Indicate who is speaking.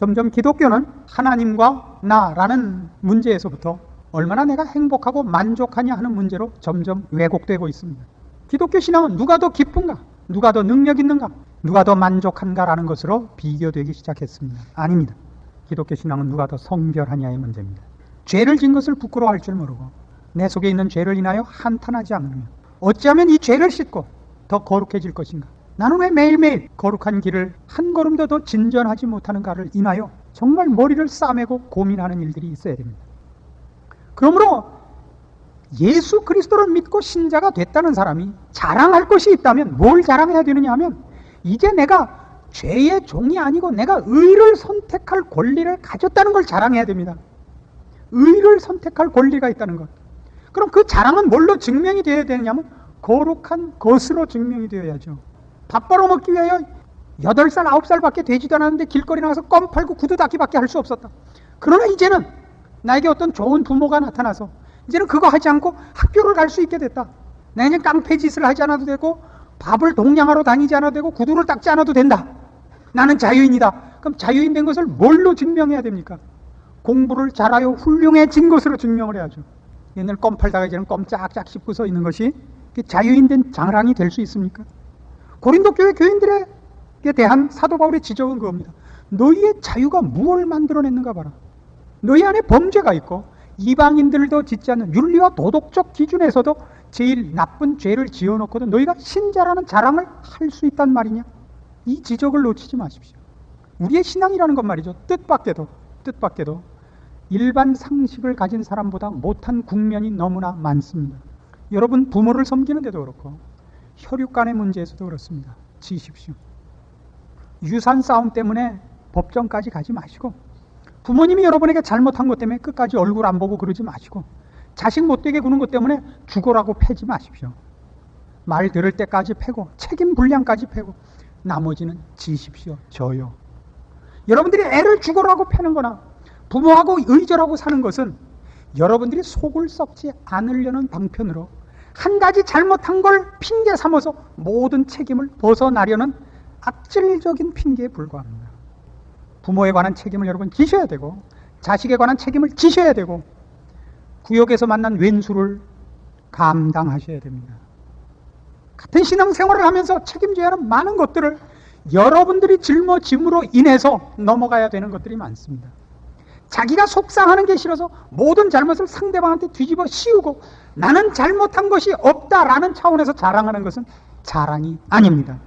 Speaker 1: 점점 기독교는 하나님과 나라는 문제에서부터 얼마나 내가 행복하고 만족하냐 하는 문제로 점점 왜곡되고 있습니다. 기독교 신앙은 누가 더 기쁜가? 누가 더 능력 있는가? 누가 더 만족한가라는 것으로 비교되기 시작했습니다. 아닙니다. 기독교 신앙은 누가 더 성결하냐의 문제입니다. 죄를 진 것을 부끄러워할 줄 모르고 내 속에 있는 죄를 인하여 한탄하지 않으며 어찌하면 이 죄를 씻고 더 거룩해질 것인가? 나는 왜 매일매일 거룩한 길을 한 걸음도 더 진전하지 못하는가를 인하여 정말 머리를 싸매고 고민하는 일들이 있어야 됩니다. 그러므로 예수 그리스도를 믿고 신자가 됐다는 사람이 자랑할 것이 있다면 뭘 자랑해야 되느냐 하면 이제 내가 죄의 종이 아니고 내가 의를 선택할 권리를 가졌다는 걸 자랑해야 됩니다. 의를 선택할 권리가 있다는 것. 그럼 그 자랑은 뭘로 증명이 되어야 되느냐면 거룩한 것으로 증명이 되어야죠. 밥 벌어먹기 위하여 8살, 9살밖에 되지도 않았는데 길거리 나가서 껌 팔고 구두 닦기밖에 할 수 없었다. 그러나 이제는 나에게 어떤 좋은 부모가 나타나서 이제는 그거 하지 않고 학교를 갈 수 있게 됐다. 이제 깡패 짓을 하지 않아도 되고 밥을 동냥하러 다니지 않아도 되고 구두를 닦지 않아도 된다. 나는 자유인이다. 그럼 자유인 된 것을 뭘로 증명해야 됩니까? 공부를 잘하여 훌륭해진 것으로 증명을 해야죠. 옛날 껌 팔다가 이제는 껌 짝짝 씹고 서 있는 것이 자유인 된 자랑이 될 수 있습니까? 고린도 교회 교인들에게 대한 사도 바울의 지적은 그겁니다. 너희의 자유가 무엇을 만들어냈는가 봐라. 너희 안에 범죄가 있고 이방인들도 짓지 않는 윤리와 도덕적 기준에서도 제일 나쁜 죄를 지어놓거든 너희가 신자라는 자랑을 할 수 있단 말이냐? 이 지적을 놓치지 마십시오. 우리의 신앙이라는 것 말이죠. 뜻밖에도 뜻밖에도 일반 상식을 가진 사람보다 못한 국면이 너무나 많습니다. 여러분 부모를 섬기는데도 그렇고 혈육 간의 문제에서도 그렇습니다. 지십시오. 유산 싸움 때문에 법정까지 가지 마시고 부모님이 여러분에게 잘못한 것 때문에 끝까지 얼굴 안 보고 그러지 마시고 자식 못되게 구는 것 때문에 죽어라고 패지 마십시오. 말 들을 때까지 패고 책임 분량까지 패고 나머지는 지십시오. 저요. 여러분들이 애를 죽어라고 패는 거나 부모하고 의절하고 사는 것은 여러분들이 속을 썩지 않으려는 방편으로 한 가지 잘못한 걸 핑계 삼아서 모든 책임을 벗어나려는 악질적인 핑계에 불과합니다. 부모에 관한 책임을 여러분 지셔야 되고 자식에 관한 책임을 지셔야 되고 구역에서 만난 왼수를 감당하셔야 됩니다. 같은 신앙생활을 하면서 책임져야 하는 많은 것들을 여러분들이 짊어짐으로 인해서 넘어가야 되는 것들이 많습니다. 자기가 속상하는 게 싫어서 모든 잘못을 상대방한테 뒤집어 씌우고 나는 잘못한 것이 없다라는 차원에서 자랑하는 것은 자랑이 아닙니다.